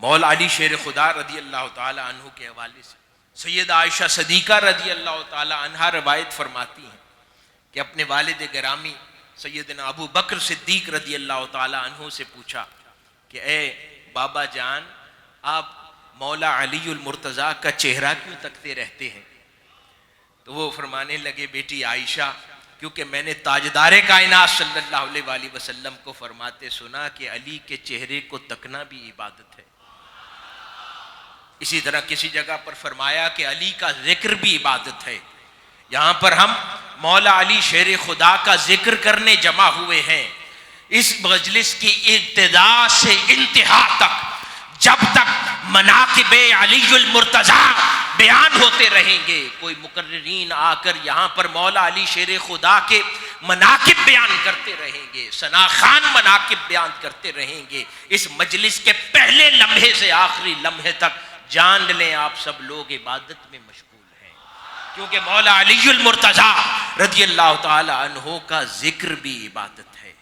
مولا علی شیر خدا رضی اللہ تعالی عنہ کے حوالے سے۔ سید عائشہ صدیقہ رضی اللہ تعالی عنہ روایت فرماتی ہیں کہ اپنے والد گرامی سیدنا ابو بکر صدیق رضی اللہ تعالی عنہ سے پوچھا کہ اے بابا جان، آپ مولا علی المرتضیٰ کا چہرہ کیوں تکتے رہتے ہیں؟ تو وہ فرمانے لگے، بیٹی عائشہ، کیونکہ میں نے تاجدار کائنات صلی اللہ علیہ وآلہ وسلم کو فرماتے سنا کہ علی کے چہرے کو تکنا بھی عبادت ہے۔ اسی طرح کسی جگہ پر فرمایا کہ علی کا ذکر بھی عبادت ہے۔ یہاں پر ہم مولا علی شیر خدا کا ذکر کرنے جمع ہوئے ہیں۔ اس مجلس کی ابتدا سے انتہا تک، جب تک مناقب علی المرتضی بیان ہوتے رہیں گے، کوئی مقررین آ کر یہاں پر مولا علی شیر خدا کے مناقب بیان کرتے رہیں گے، ثنا خان مناقب بیان کرتے رہیں گے۔ اس مجلس کے پہلے لمحے سے آخری لمحے تک جان لیں آپ سب لوگ عبادت میں مشغول ہیں۔ کیونکہ مولا علی المرتضی رضی اللہ تعالی عنہ کا ذکر بھی عبادت ہے۔